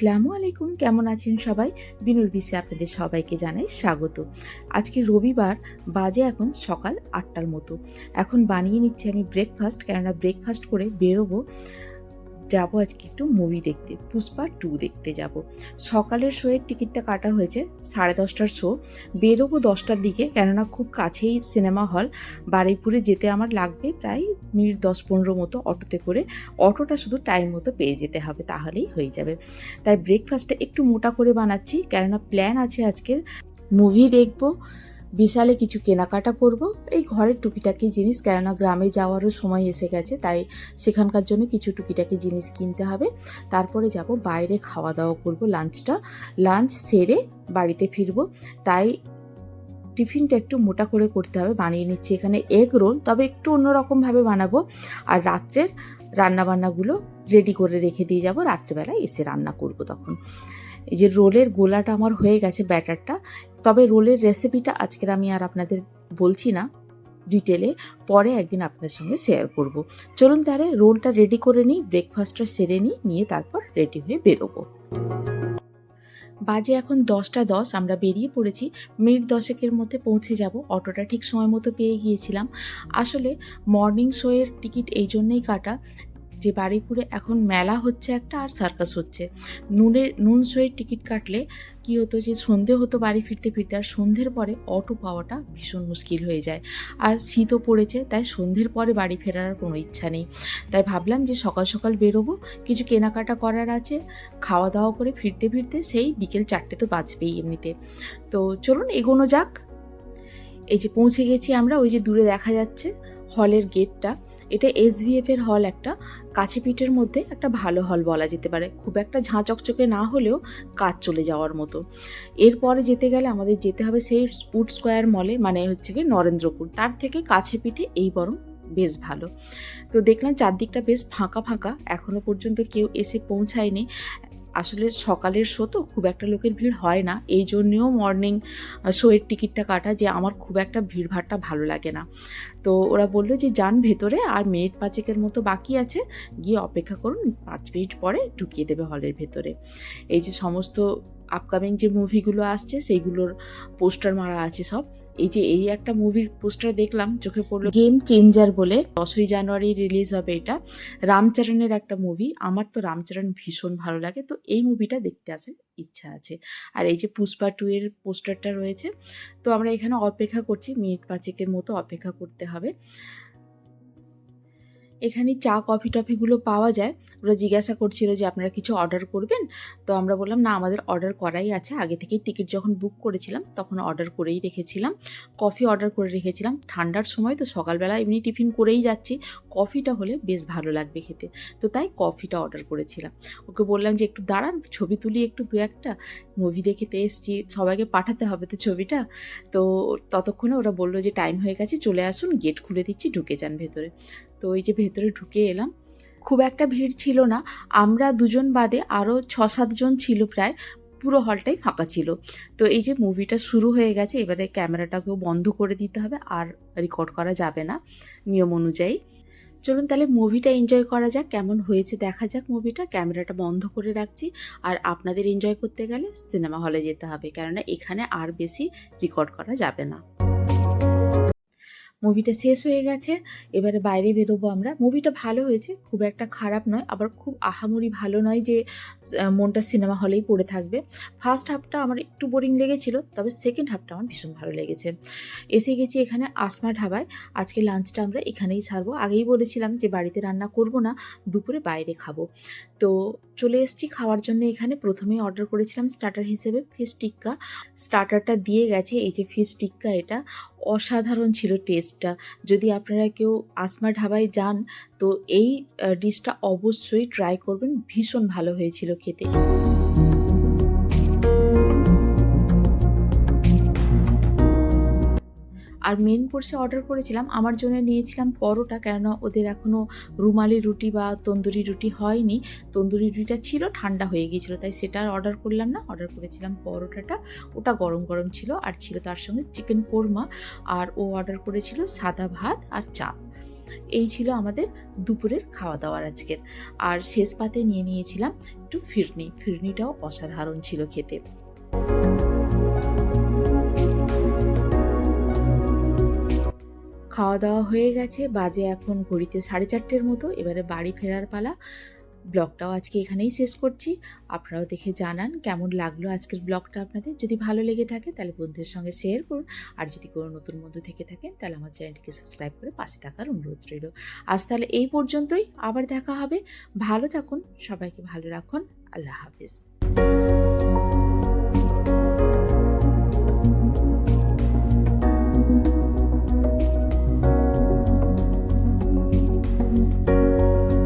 আসসালামু আলাইকুম। কেমন আছেন সবাই? বিনুর বিসে আপনাদের সবাইকে জানাই স্বাগত। আজকে রবিবার, বাজে এখন সকাল আটটার মতো। এখন বানিয়ে নিচ্ছি আমি ব্রেকফাস্ট কেননা ব্রেকফাস্ট করে বেরোবো। যাব আজকে একটু মুভি দেখতে, পুষ্পা টু দেখতে যাব। সকালের শোয়ের টিকিটটা কাটা হয়েছে সাড়ে দশটার শো বেরোবো দশটার দিকে, কেননা খুব কাছেই সিনেমা হল বারুইপুরে যেতে আমার লাগবে প্রায় মিনিট দশ পনেরো মতো অটোতে করে। অটোটা শুধু টাইম মতো পেয়ে যেতে হবে, তাহলেই হয়ে যাবে। তাই ব্রেকফাস্টটা একটু মোটা করে বানাচ্ছি, কেননা প্ল্যান আছে আজকের। মুভি দেখব বিশালে কিছু কেনাকাটা করব। এই ঘরের টুকিটাকি জিনিস, কেননা গ্রামে যাওয়ারও সময় এসে গেছে, তাই সেখানকার জন্য কিছু টুকিটাকি জিনিস কিনতে হবে। তারপরে যাব বাইরে খাওয়া দাওয়া করব, লাঞ্চটা। লাঞ্চ সেরে বাড়িতে ফিরবো। তাই টিফিনটা একটু মোটা করে করতে হবে, বানিয়ে নিচ্ছি। এখানে এগ রোল তবে একটু অন্যরকমভাবে বানাবো। আর রাত্রের রান্নাবান্নাগুলো রেডি করে রেখে দিয়ে যাব। রাত্রেবেলায় এসে রান্না করব তখন। এই যে রোলের গোলাটা আমার হয়ে গেছে ব্যাটারটা, তবে রোলের রেসিপিটা আজকের আমি আর আপনাদের বলছি না ডিটেলে পরে একদিন আপনাদের সঙ্গে শেয়ার করব। চলুন তাহলে রোলটা রেডি করে নিই ব্রেকফাস্টটা সেরে নিই, নিয়ে তারপর রেডি হয়ে বেরোবো। বাজে এখন দশটা দশ, আমরা বেরিয়ে পড়েছি, মিনিট দশেকের মধ্যে পৌঁছে যাব। অটোটা ঠিক সময় মতো পেয়ে গিয়েছিলাম। আসলে মর্নিং শোয়ের টিকিট এই জন্যেই কাটা যে বারুইপুরে এখন মেলা হচ্ছে একটা আর সার্কাস হচ্ছে। নুনের, নুন শোয়ের টিকিট কাটলে কী হতো যে সন্ধে হতো বাড়ি ফিরতে ফিরতে আর সন্ধ্যের পরে অটো পাওয়াটা ভীষণ মুশকিল হয়ে যায়। আর শীতও পড়েছে, তাই সন্ধ্যের পরে বাড়ি ফেরার কোনো ইচ্ছা নেই। তাই ভাবলাম যে সকাল সকাল বেরোবো, কিছু কেনাকাটা করার আছে খাওয়া দাওয়া করে ফিরতে ফিরতে সেই বিকেল চারটে তো বাজবেই এমনিতে। তো চলুন এগোনো যাক। এই যে পৌঁছে গেছি আমরা, ওই যে দূরে দেখা যাচ্ছে হলের গেটটা এটা এসভিএফ এর হল একটা কাছে পিঠের মধ্যে একটা ভালো হল বলা যেতে পারে। খুব একটা ঝাঁ চকচকে না হলেও কাজ চলে যাওয়ার মতো। এরপরে যেতে গেলে আমাদের যেতে হবে সেই উড স্কোয়ার মলে মানে হচ্ছে কি নরেন্দ্রপুর। তার থেকে কাছে পিঠে এই বরং বেশ ভালো। তো দেখলাম চারদিকটা বেশ ফাঁকা ফাঁকা। এখনও পর্যন্ত কেউ এসে পৌঁছায়নি। আসলে সকালের শো তো খুব একটা লোকের ভিড় হয় না। এই জন্যেও মর্নিং শোয়ের টিকিটটা কাটা যে আমার খুব একটা ভিড়ভাড়টা ভালো লাগে না। তো ওরা বলল যে, যান ভেতরে আর মিনিট পাঁচেকের মতো বাকি আছে। গিয়ে অপেক্ষা করুন, পাঁচ মিনিট পরে ঢুকিয়ে দেবে হলের ভেতরে। এই যে সমস্ত আপকামিং যে মুভিগুলো আসছে, সেইগুলোর পোস্টার মারা আছে সব। এই যে এই একটা মুভির পোস্টার দেখলাম, চোখে পড়ল গেম চেঞ্জার বলে, দশই জানুয়ারি রিলিজ হবে এটা। রামচরণের একটা মুভি আমার তো রামচরণ ভীষণ ভালো লাগে, তো এই মুভিটা দেখতে আসার ইচ্ছা আছে। আর এই যে পুষ্পা টু এর পোস্টারটা রয়েছে, তো আমরা এখানে অপেক্ষা করছি, মিনিট পাঁচেকের মতো অপেক্ষা করতে হবে। এখানে চা, কফি টফিগুলো পাওয়া যায়। ওরা জিজ্ঞাসা করছিল যে, আপনারা কিছু অর্ডার করবেন? তো আমরা বললাম, না, আমাদের অর্ডার করাই আছে। আগে থেকেই টিকিট যখন বুক করেছিলাম, তখন অর্ডার করেই রেখেছিলাম। কফি অর্ডার করে রেখেছিলাম। ঠান্ডার সময় তো সকালবেলা এমনি টিফিন করেই যাচ্ছি। কফিটা হলে বেশ ভালো লাগবে খেতে। তো তাই কফিটা অর্ডার করেছিলাম। ওকে বললাম যে, একটু দাঁড়ান, ছবি তুলি একটু দু একটা। মুভি দেখেতে এসছি, সবাইকে পাঠাতে হবে তো ছবিটা। তো ততক্ষণে ওরা বলল যে টাইম হয়ে গেছে, চলে আসুন গেট খুলে দিচ্ছি, ঢুকে যান ভেতরে। তো এই যে ভেতরে ঢুকে এলাম, খুব একটা ভিড় ছিল না। আমরা দুজন বাদে আরও ছ সাতজন ছিল প্রায়, পুরো হলটাই ফাঁকা ছিল। তো এই যে মুভিটা শুরু হয়ে গেছে, এবারে ক্যামেরাটাকেও বন্ধ করে দিতে হবে আর রেকর্ড করা যাবে না নিয়ম অনুযায়ী। চলুন তাহলে মুভিটা এনজয় করা যাক, কেমন হয়েছে দেখা যাক মুভিটা। ক্যামেরাটা বন্ধ করে রাখছি আর আপনাদের এনজয় করতে গেলে সিনেমা হলে যেতে হবে, কেননা এখানে আর বেশি রেকর্ড করা যাবে না। মুভিটা শেষ হয়ে গেছে। এবারে বাইরে বেরোবো আমরা। মুভিটা ভালো হয়েছে, খুব একটা খারাপ নয়, আবার খুব আহামরি ভালো নয় যে মনটা সিনেমা হলেই পড়ে থাকবে। ফার্স্ট হাফটা আমার একটু বোরিং লেগেছিল, তবে সেকেন্ড হাফটা আমার ভীষণ ভালো লেগেছে। এসে গেছি এখানে আসমা ঢাবায় আজকে লাঞ্চটা আমরা এখানেই ছাড়বো। আগেই বলেছিলাম যে, বাড়িতে রান্না করব না, দুপুরে বাইরে খাব। তো চলে এসেছি খাওয়ার জন্য এখানে। প্রথমেই অর্ডার করেছিলাম স্টার্টার হিসেবে ফিশ টিক্কা স্টার্টারটা দিয়ে গেছে, এই যে ফিশ টিক্কা এটা। অসাধারণ ছিল টেস্টটা যদি আপনারা কেউ আসমা ঢাবায় যান, তো এই ডিশটা অবশ্যই ট্রাই করবেন। ভীষণ ভালো হয়েছিল খেতে। আর মেন কোর্সে অর্ডার করেছিলাম। আমার জন্য নিয়েছিলাম পরোটা, কেননা ওদের এখনও রুমালি রুটি বা তন্দুরি রুটি হয়নি। তন্দুরি রুটিটা ছিল, ঠান্ডা হয়ে গিয়েছিল, তাই সেটা আর অর্ডার করলাম না। অর্ডার করেছিলাম পরোটাটা। ওটা গরম গরম ছিল আর ছিল তার সঙ্গে চিকেন কোরমা আর ও অর্ডার করেছিল সাদা ভাত আর চা। এই ছিল আমাদের দুপুরের খাওয়া দাওয়ার আজকের। আর শেষ পাতে নিয়ে নিয়েছিলাম একটু ফিরনি। ফিরনিটাও অসাধারণ ছিল খেতে। খাওয়া দাওয়া হয়ে গেছে, বাজে এখন ঘড়িতে সাড়ে চারটের মতো, এবারে বাড়ি ফেরার পালা। ব্লগটাও আজকে এখানেই শেষ করছি। আপনারাও দেখে জানান কেমন লাগল আজকের ব্লগটা আপনাদের। যদি ভালো লেগে থাকে তাহলে বন্ধুদের সঙ্গে শেয়ার করুন। আর যদি কোনো নতুন বন্ধু থেকে থাকেন তাহলে আমার চ্যানেলটিকে সাবস্ক্রাইব করে পাশে থাকার অনুরোধ রইল। আজ তাহলে এই পর্যন্তই। আবার দেখা হবে। ভালো থাকুন। সবাইকে ভালো রাখুন। আল্লাহ হাফিজ।